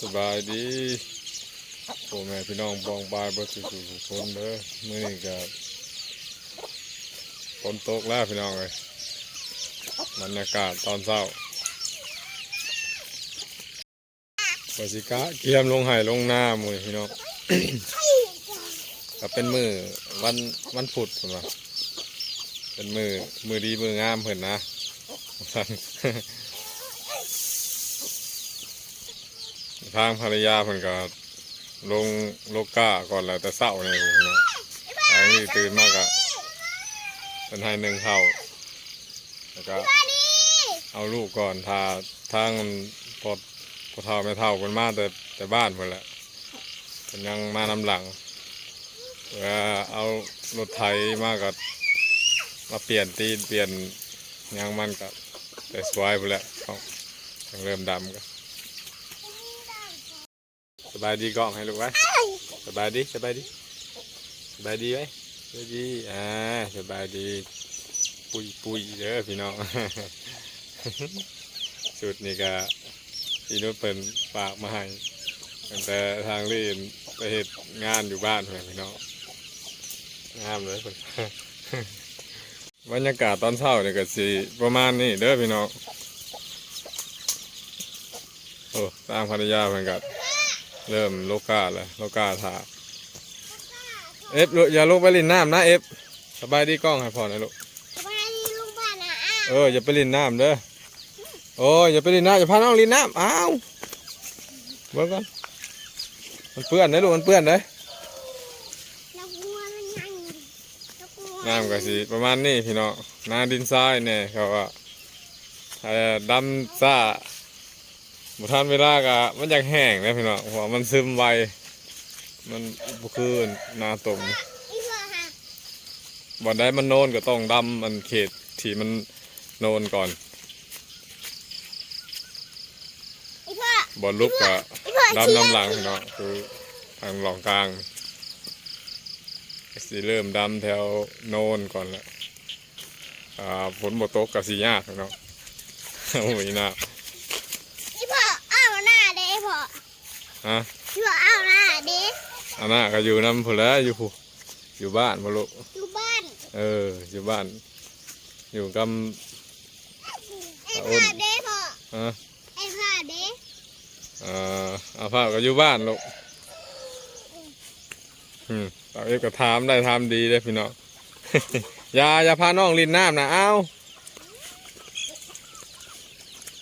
สบายดีพ่อแม่พี่น้องบองบายบ่สุขสุขคนเด้อมื้อนี้ก็ฝนตกแล้วพี่น้องเอ้ยบรรยากาศตอนเช้าปสิกะเกียมลงไห้ลงหน้ามือพี่น้องก็เป็นมือวันวันพุธพุ่นว่าเป็นมือมือดีมืองามเพิ่นนะ ทางภรรยาเพิ่นก็ลงโลกก้าก่อนแล้วแต่เศร้าเนี่ยผมเนาะทางนี้ตื่นมากอะเป็นให้หนึ่งเท่าแล้วก็เอาลูกก่อนทาทางพอพอเท่าไม่เท่ามันมาแต่แต่บ้านเพิ่นแหละเป็นยังมานำหลังแล้วเอารถไถมากับมาเปลี่ยนตีนเปลี่ยนยางมันกับแต่สวยไปแหล้วเขายังเริ่มดำกัน สบายดีกล้องให้ลูกไว้สบายดีสบายดีสบายดีไหมสบายดีอ่าสบายดี ปุยปุยเด้อพี่น้องสุดนี่ก็พี่นุชเป็นฝากมาให้แต่ทางเรียนไปเหตุงานอยู่บ้านเพื่อนพี่น้องงามเลยเพิ่นบรรยากาศตอนเช้าเนี่ยก็สิประมาณนี้เด้อพี่น้องโอ้ตามภรรยาเพิ่นก็ เริ่มโลกาแล้วโลกาถาเอฟลูกอย่าลงไปลินน้ำนะเอฟสบายดีกล้องให้พอหนะลูกสบายดีลุงบ้านนะอ้าเอออย่าไปลินน้ำเด้อโอ้ยอย่าไปลินน้ำอย่าพาน้องลินน้ำอ้าวเบิ่งก่อนมันเปื้อนเด้อลูกมันเปื้อนเด้อแล้วกลัวมันยังแล้วกลัวน้ำก็สิประมาณนี้พี่น้องนาดินทรายเนี่ยเขาว่าเอ่อดำซ่า บุทันเวลาก็มันอยากแห้งนะพี่น้องเพราะว่ามันซึมไวมันบุคือนาตมอีเพื่อฮะบ่อนได้มันโนนก็ต้องดำมันเขตที่มันโนนก่อนบอนลุกก็อีเพื่อดำน้ำหลังเนาะคือทางหลองกลางสีเริ่มดำแถวโนนก่อนแหละอ่าฝนบ่ตกก็สียากเนาะโอ้ยน่า อีเพื่ออ้าวหน้าเด้อีเพื่อ ฮะอีเพื่ออ้าวหน้าเด้อันน่ะก็อยู่น้ำพุ่นแหล้วอยู่ผู้อยู่บ้านบ่ลูกอยู่บ้านเออ อยู่บ้าน อยู่กับไอ้ผ้าเด้พ่อฮะไอ้ผ้าเด้เอ่ออาภาพก็อยู่บ้านลูกอืมเราเอฟก็ถามได้ถามดีเลยพี่น้อง อย่าอย่าพาน้องลินน้ำนะเอ้า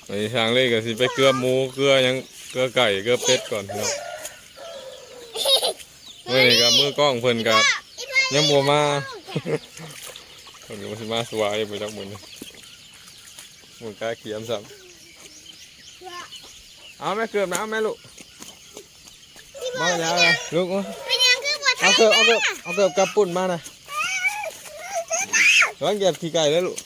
ไอ้ทางเล่ก็สิไปเกลือหมูเกลือหยัง เกลือไก่เกลือเป็ดก่อนพี่น้องเมื่อนี้ก็มือกล้องเพิ่นก็อีเพื่อยังบ่มาเพิ่นก็บ่สิมาสวายบ่จักมื้อนี้มึงกล้าเขียมซ้ำเอาแม่เกือบนะเอาแม่ลูกมาแล้วนะลูกเอาเป็นยังคือบ่ทัเอานเกือบเอาเกือบเอาเกือบกลับปุ่นมานะร้องเหยียบขี้ไก่แล้วลูก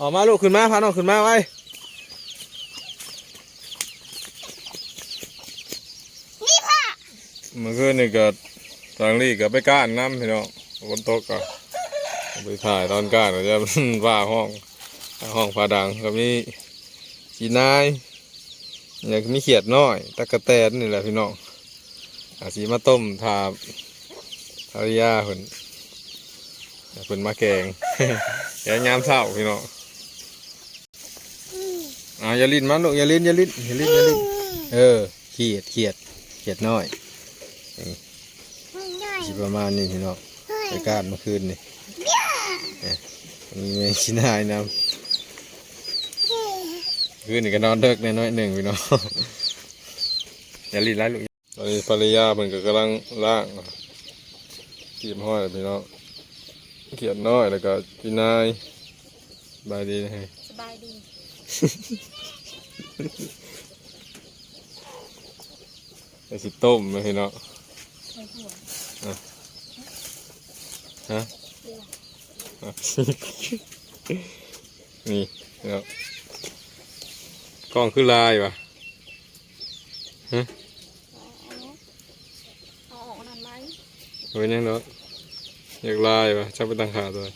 ออกมาลูกขึ้นมาพาน้องขึ้นมาไว้ นี่พ่อ เมื่อคืนนี่ก็ทางรีก็ไปก้านน้ำพี่น้องฝนตกก็ไปถ่ายตอนก้านก็จะว่าห้องห้องผาดังก็มีขีนายอยากมีเขียดน้อยตะกะแตนนี่แหละพี่น้องอาสีมาต้มทาภรรยาเพิ่นเพิ่นมาแกงแกงยามเช้าพี่น้องอ่าอย่าลิ้นมันลูกอย่าลิ้นอย่าลิ้นอย่าลิ้นอย่าลิ้นเออเขียดเขียดเขียดน้อย สิประมาณนี้พี่น้องเฮ้ยไปกาดเมื่อคืนนี่มีแมงชินายนำคืนนี่ก็นอนเด็กแน่น้อยหนึ่งพี่น้องอย่าลิ้นไรลูกตอนนี้ภรรยาเพิ่นก็กำลังล่างกีบห้อยพี่น้องเขียดน้อยแล้วก็ชินายบายดีนะฮะสบายดีไอสิต้มนะพี่น้องใส่หัว ฮะอะนี่เนาะกล้องคือลายวะเอาออกนั่นไหมเว้ยยังเนาะอยากลายวะชอบไปตั้งขาตัว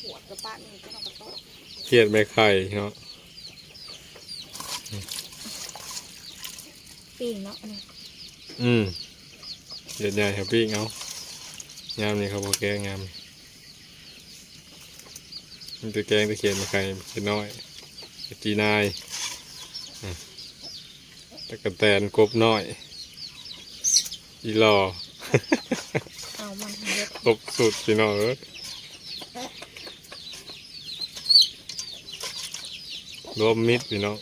ขวดกับป้านี่ก็ต้องกระโต๊ะเครียดไม่ไข่เนาะ ปิ้งเนาะอืมเด็ดใหญ่ครับพี่เอายามนี่เขาบโอกแกงามนี่มันจะแกงตะเคียนมาใครเป็นน้อยจีนายตะกะแตนกบน้อย อีหลอเอามาเฮ็ดครบสุดพี่น้องเอ้ยรวมมิตรพี่น้อง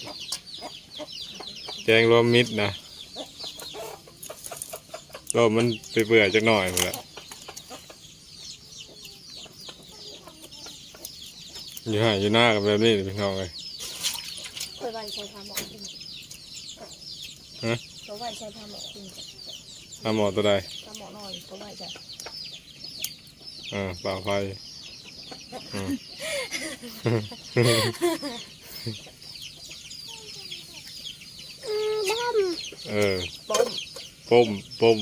แกงรวมมิตรนะ รวมมันไปเบื่อๆจักหน่อยหมดละอยู่ห่างอยู่หน้ากันแบบนี้พี่น้องเลยไปไว้ใช้ทำหมอกกินฮะตัวไว้ใช้ทำหมอกกินทำหมอตัวใดทำหมอกน้อยตัวไว้ใช้อ่าป่าไฟอืมอืมบ้อมเออต้มป้มป้ม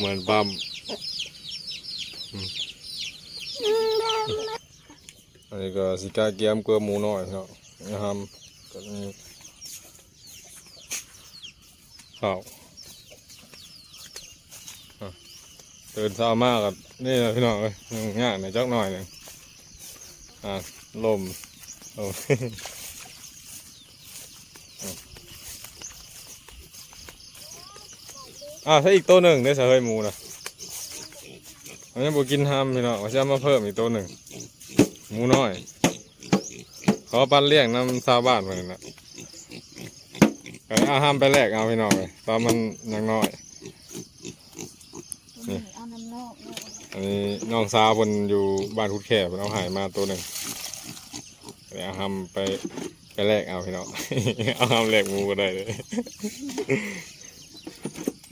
เหมือนปั๊มอืมบ้อมอันนี้ก็สิกาเกียมเกลือหมูน้อยเนาะนะครับก็มีข้าวอะตื่นเช้ามากกับนี่นะพี่น้องเอ้ยง่ายหน่อยจักหน่อยหนึ่งอะลมโอ้อะถ้าอีกตัวหนึ่งได้สะเฮยหมูนะอันนี้บกินห้ามพี่น้องว่าจะมาเพิ่มอีกตัวหนึ่งหมูน้อยเขาปั้นเลี้ยงน้ำชาบ้านมาเลยนะก็เอาห้ามไปแลกเอาพี่น้องเลยตอนมันยังน้อยนี่เอาน้ำนอกอันนี้น้องสาวคนอยู่บ้านคุดแค่เอาหายมาตัวหนึ่งเดี๋ยวเอาห้ามไปไปแลกเอาพี่น้องเอาห้ามแลกมูก็ได้เลย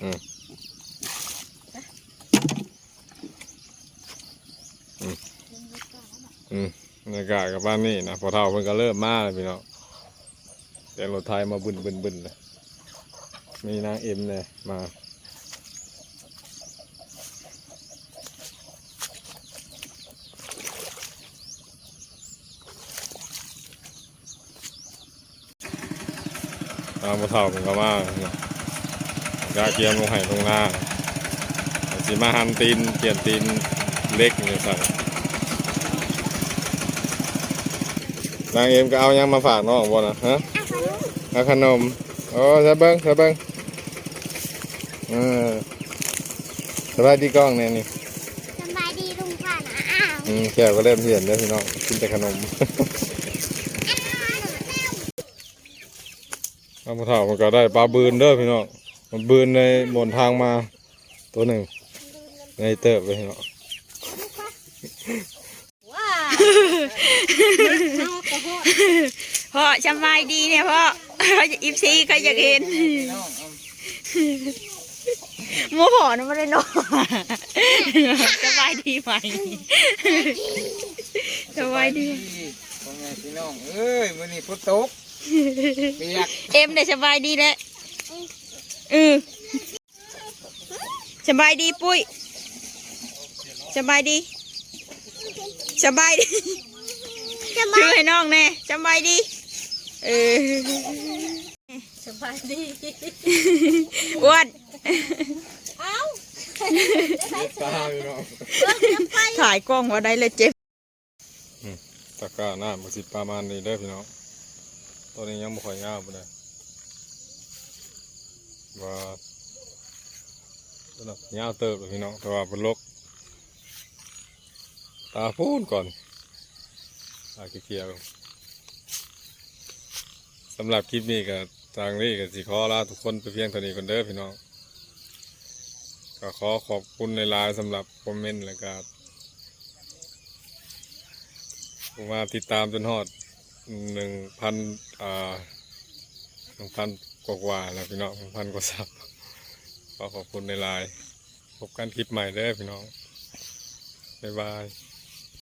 อืมอืมอืมบรรยากาศกับบ้านนี่นะพอเท่าเพิ่นก็เริ่มมาเลยพี่น้องแต่รถไทยมาบึนบึนบึนเลยมีนางเอ็มเลยมาตามมาเท่าผมก็มา เนาะกาเกียมลงไห้ลงหน้าสีมาหันตีนเปลี่ยนตีนเล็กนี่ใส่นางเอ็มก็เอายังมาฝากน้องบ่นะฮะอาขนมเอาขนมโอ้ใส่เบิ้งใส่เบิ้งเออสบายดีกล้องเนี่ยนี่สบายดีลุงป่านะอ้าวอืมแก้วก็เริ่มเหียนแล้วพี่น้องกินแต่ขนมเอามาเท่ามันก็ได้ปลาบืนเด้อพี่น้อง มันบืนในบนทางมา ตัวหนึ่ง ในเติบเลยพี่น้องว้าพ่อสบายดีเนี่ยพ่อเขาจะอิฟซีเขาอยากเห็นหมูห่อนะไม่ได้นอนสบายดีไหมสบายดีพ่อแม่พี่น้องเอ้ยมื้อนี้ฝนตกเปียกเอ็มได้สบายดีแล้วเออสบายดีปุ้ยสบายดีสบายดีจะมาชื่อให้น้องแน่สบายดี เออสบายดีอ้วนเอ้าตาพี่น้องถ่ายกล้องว่าได้เลยเจ็บตะกร้าหน้ามันสิประมาณนี้เด้อพี่น้องตัวนี้ยังไม่ค่อยงามปานใด ว่าตัวนั้นยาวเติบพี่น้องแต่ว่าเป็นลกตาพูนก่อนตาเขียวสำหรับคลิปนี้ก็ทางนี้ก็สิขอลาทุกคนไปเพียงเท่านี้ก่อนเด้อพี่น้อง ก็ขอขอบคุณในไลน์สำหรับคอมเมนต์และก็ผมาติดตามจนฮอดหนึ่งพันอ่าหนึ่งพัน กว่าแล้วพี่น้องหนึ่งพันกว่าซับขอขอบคุณในไลน์พบกันคลิปใหม่เด้อพี่น้องบ๊ายบาย